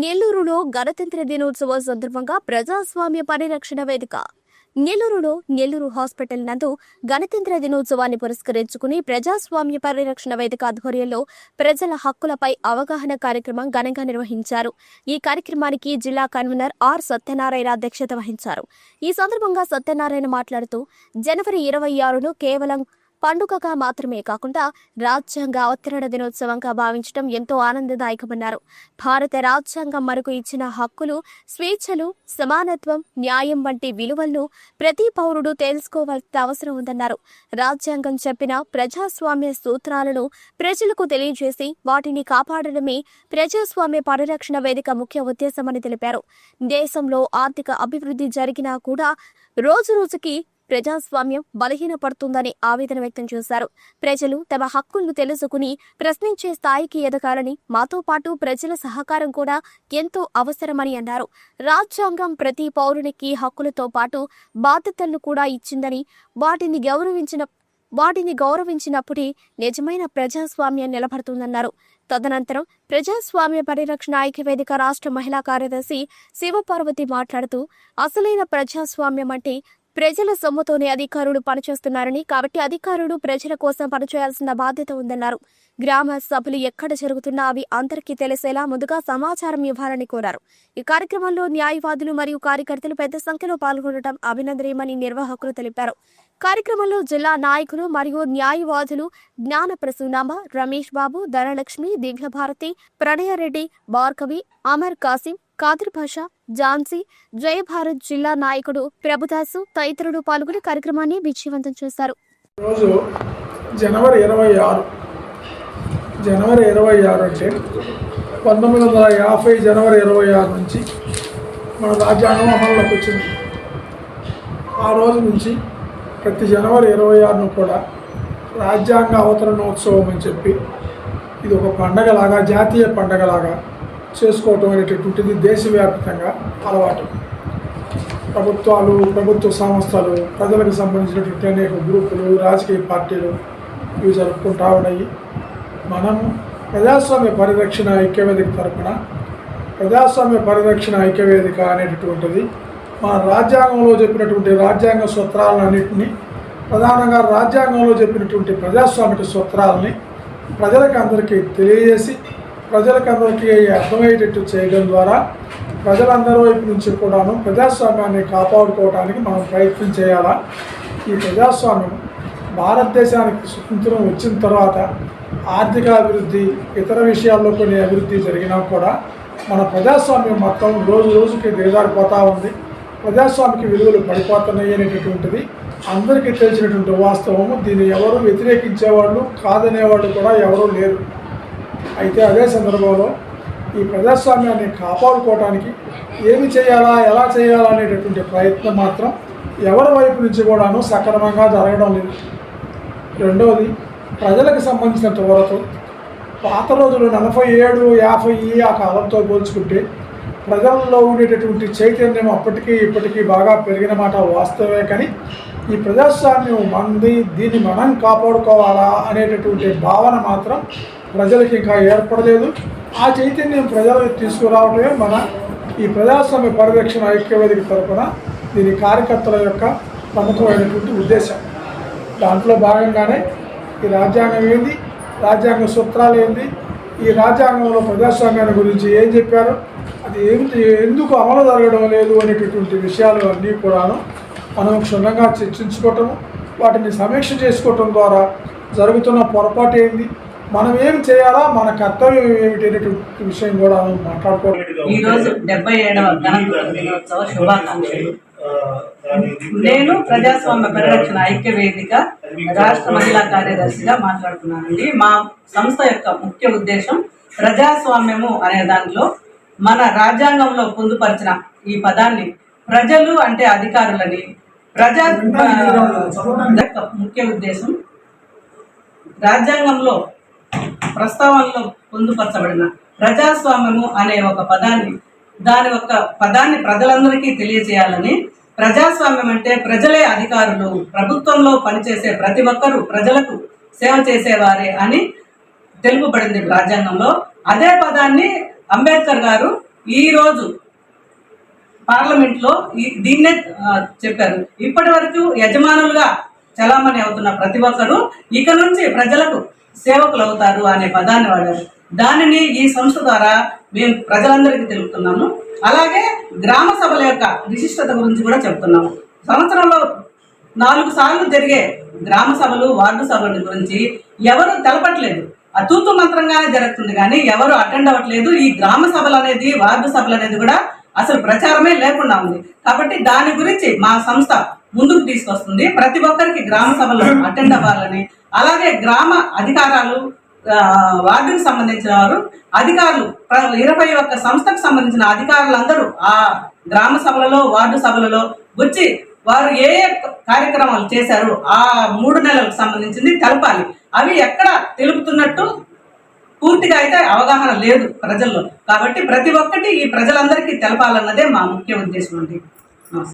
నెల్లూరులో గణతంత్ర దినోత్సవం సందర్భంగా ప్రజాస్వామ్య పరిరక్షణ వేదిక. నెల్లూరులో నెల్లూరు హాస్పిటల్ నందు గణతంత్ర దినోత్సవాన్ని పురస్కరించుకుని ప్రజాస్వామ్య పరిరక్షణ వేదిక ఆధ్వర్యంలో ప్రజల హక్కులపై అవగాహన కార్యక్రమం ఘనంగా నిర్వహించారు. ఈ కార్యక్రమానికి జిల్లా కన్వీనర్ ఆర్ సత్యనారాయణ అధ్యక్షత వహించారు. ఈ సందర్భంగా సత్యనారాయణ మాట్లాడుతూ జనవరి ఇరవై ఆరును కేవలం పండుగగా మాత్రమే కాకుండా రాజ్యాంగ అవతరణ దినోత్సవంగా భావించడం ఎంతో ఆనందదాయకమన్నారు. భారత రాజ్యాంగం మనకు ఇచ్చిన హక్కులు స్వేచ్ఛలు సమానత్వం న్యాయం వంటి విలువలను ప్రతి పౌరుడు తెలుసుకోవాల్సిన అవసరం ఉందన్నారు. రాజ్యాంగం చెప్పిన ప్రజాస్వామ్య సూత్రాలను ప్రజలకు తెలియజేసి వాటిని కాపాడడమే ప్రజాస్వామ్య పరిరక్షణ వేదిక ముఖ్య ఉద్దేశమని తెలిపారు. దేశంలో ఆర్థిక అభివృద్ధి జరిగినా కూడా రోజు రోజుకి ప్రజాస్వామ్యం బలహీనపడుతుందని ఆవేదన వ్యక్తం చేశారు. ప్రజలు తమ హక్కులను తెలుసుకుని ప్రశ్నించే స్థాయికి ఎదగాలని మాతో పాటు ప్రజల సహకారం కూడా ఎంతో అవసరమని అన్నారు. రాజ్యాంగం ప్రతి పౌరునికి హక్కులతో పాటు బాధ్యతలను కూడా ఇచ్చిందని వాటిని గౌరవించిన వాటిని గౌరవించినప్పుడే నిజమైన ప్రజాస్వామ్యం నిలబడుతుందన్నారు. తదనంతరం ప్రజాస్వామ్య పరిరక్షణ ఐక్యవేదిక రాష్ట్ర మహిళా కార్యదర్శి శివపార్వతి మాట్లాడుతూ అసలైన ప్రజాస్వామ్యం అంటే ప్రజల సొమ్ముతోనే అధికారులు పనిచేస్తున్నారని కాబట్టి అధికారులు ప్రజల కోసం పనిచేయాల్సిన బాధ్యత ఉందన్నారు. గ్రామ సభలు ఎక్కడ జరుగుతున్నా అవి అందరికీ తెలిసేలా ముందుగా సమాచారం ఇవ్వాలని కోరారు. ఈ కార్యక్రమంలో న్యాయవాదులు మరియు కార్యకర్తలు పెద్ద సంఖ్యలో పాల్గొనడం అభినందనీయమని నిర్వాహకులు తెలిపారు. కార్యక్రమంలో జిల్లా నాయకులు మరియు న్యాయవాదులు జ్ఞాన ప్రసూనామ రమేష్ బాబు ధనలక్ష్మి దివ్యభారతి ప్రణయరెడ్డి భార్గవి అమర్ కాసిం కాదిర్ భాష ఝాన్సీ జయభారత్ జిల్లా నాయకుడు ప్రభుదాసు తదితరులు పాల్గొని కార్యక్రమాన్ని విజయవంతం చేశారు. రోజు జనవరి ఇరవై ఆరు జనవరి ఇరవై ఆరు అంటే పంతొమ్మిది వందల యాభై జనవరి ఇరవై ఆరు నుంచి మన రాజ్యాంగం అమల్లోకి వచ్చింది. ఆ రోజు నుంచి ప్రతి జనవరి ఇరవై ఆరును కూడా రాజ్యాంగ అవతరణోత్సవం అని చెప్పి ఇది ఒక పండగలాగా జాతీయ పండగలాగా చేసుకోవటం అనేటటువంటిది దేశవ్యాప్తంగా అలవాటు. ప్రభుత్వాలు ప్రభుత్వ సంస్థలు ప్రజలకు సంబంధించినటువంటి అనేక గ్రూపులు రాజకీయ పార్టీలు ఇవి జరుపుకుంటా ఉన్నాయి. మనం ప్రజాస్వామ్య పరిరక్షణ ఐక్యవేదిక తరపున ప్రజాస్వామ్య పరిరక్షణ ఐక్యవేదిక అనేటటువంటిది మన రాజ్యాంగంలో చెప్పినటువంటి రాజ్యాంగ సూత్రాలన్నింటినీ ప్రధానంగా రాజ్యాంగంలో చెప్పినటువంటి ప్రజాస్వామిక సూత్రాలని ప్రజలకు అందరికీ తెలియజేసి ప్రజలకు అందరికీ అర్థమయ్యేటట్టు చేయడం ద్వారా ప్రజలందరి వైపు నుంచి కూడాను ప్రజాస్వామ్యాన్ని కాపాడుకోవడానికి మనం ప్రయత్నం చేయాలా? ఈ ప్రజాస్వామ్యం భారతదేశానికి స్వతంత్రం వచ్చిన తర్వాత ఆర్థిక అభివృద్ధి ఇతర విషయాల్లో కొన్ని అభివృద్ధి జరిగినా కూడా మన ప్రజాస్వామ్యం మొత్తం రోజు రోజుకి దిగజారిపోతూ ఉంది. ప్రజాస్వామికి విలువలు పడిపోతున్నాయి అనేటటువంటిది అందరికీ తెలిసినటువంటి వాస్తవము. దీన్ని ఎవరు వ్యతిరేకించేవాళ్ళు కాదనేవాళ్ళు కూడా ఎవరూ లేరు. అయితే అదే సందర్భంలో ఈ ప్రజాస్వామ్యాన్ని కాపాడుకోవడానికి ఏమి చేయాలా ఎలా చేయాలా అనేటటువంటి ప్రయత్నం మాత్రం ఎవరి వైపు నుంచి కూడాను సక్రమంగా జరగడం లేదు. రెండవది ప్రజలకు సంబంధించినంత వరకు పాత రోజులు నలభై ఏడు యాభై ఆ కాలంతో పోల్చుకుంటే ప్రజల్లో ఉండేటటువంటి చైతన్యం అప్పటికీ ఇప్పటికీ బాగా పెరిగిన మాట వాస్తవమే కానీ ఈ ప్రజాస్వామ్యం మంది దీన్ని మనం కాపాడుకోవాలా అనేటటువంటి భావన మాత్రం ప్రజలకు ఇంకా ఏర్పడలేదు. ఆ చైతన్యం ప్రజలకు తీసుకురావడమే మన ఈ ప్రజాస్వామ్య పరిరక్షణ ఐక్యవేదిక తరఫున దీని కార్యకర్తల యొక్క ప్రముఖమైనటువంటి ఉద్దేశం. దాంట్లో భాగంగానే ఈ రాజ్యాంగం ఏంది? రాజ్యాంగ సూత్రాలు ఏంది? ఈ రాజ్యాంగంలో ప్రజాస్వామ్యాన్ని గురించి ఏం చెప్పారు? అది ఏమిటి? ఎందుకు అమలు జరగడం లేదు అనేటటువంటి విషయాలు అన్నీ కూడాను మనం క్షుణ్ణంగా చర్చించుకోవటము వాటిని సమీక్ష చేసుకోవటం ద్వారా జరుగుతున్న పొరపాటు ఏంది? మనం ఏం చేయాలా? మన కర్తవ్యం ఏమిటి అనేటువంటి విషయం కూడా మనం మాట్లాడుకోవడం ఈ రోజు డెబ్బై ఏడవ గణతంత్ర దినోత్సవ శుభాకాంక్షలు. నేను ప్రజాస్వామ్య పరిరక్షణ ఐక్య వేదిక రాష్ట్ర మహిళా కార్యదర్శిగా మాట్లాడుతున్నానండి. మా సంస్థ యొక్క ముఖ్య ఉద్దేశం ప్రజాస్వామ్యము అనే దాంట్లో మన రాజ్యాంగంలో పొందుపరిచిన ఈ పదాన్ని ప్రజలు అంటే అధికారులని ప్రజా యొక్క ముఖ్య ఉద్దేశం రాజ్యాంగంలో ప్రస్తావనలో పొందుపరచబడిన ప్రజాస్వామ్యము అనే ఒక పదాన్ని దాని ఒక పదాన్ని ప్రజలందరికీ తెలియజేయాలని ప్రజాస్వామ్యం అంటే ప్రజలే అధికారులు ప్రభుత్వంలో పనిచేసే ప్రతి ఒక్కరూ ప్రజలకు సేవ చేసేవారే అని తెలుపబడింది రాజ్యాంగంలో. అదే పదాన్ని అంబేద్కర్ గారు ఈరోజు పార్లమెంట్లో ఈ- దీన్నే చెప్పారు. ఇప్పటి వరకు యజమానులుగా చలామణి అవుతున్న ప్రతి ఒక్కరూ ఇక నుంచి ప్రజలకు సేవకులు అవుతారు అనే పదాన్ని వాడారు. దానిని ఈ సంస్థ ద్వారా మేము ప్రజలందరికీ తెలుపుతున్నాము. అలాగే గ్రామ సభల యొక్క విశిష్టత గురించి కూడా చెప్తున్నాము. సంవత్సరంలో నాలుగు సార్లు జరిగే గ్రామ సభలు వార్డు సభల గురించి ఎవరు తెలపట్లేదు. అతూతు మంత్రంగానే జరుగుతుంది కానీ ఎవరు అటెండ్ అవ్వట్లేదు. ఈ గ్రామ సభలు అనేది వార్డు సభలు అనేది కూడా అసలు ప్రచారమే లేకుండా ఉంది. కాబట్టి దాని గురించి మా సంస్థ ముందుకు తీసుకొస్తుంది. ప్రతి ఒక్కరికి గ్రామ సభలో అటెండ్ అవ్వాలని అలాగే గ్రామ అధికారాలు వార్డుకు సంబంధించిన వారు అధికారులు ఇరవై ఒక్క సంస్థకు సంబంధించిన అధికారులందరూ ఆ గ్రామ సభలలో వార్డు సభలలో వచ్చి వారు ఏ ఏ కార్యక్రమాలు చేశారు ఆ మూడు నెలలకు సంబంధించింది తెలపాలి. అవి ఎక్కడ తెలుపుతున్నట్టు పూర్తిగా అయితే అవగాహన లేదు ప్రజల్లో. కాబట్టి ప్రతి ఒక్కటి ఈ ప్రజలందరికీ తెలపాలన్నదే మా ముఖ్య ఉద్దేశం అండి. నమస్తే.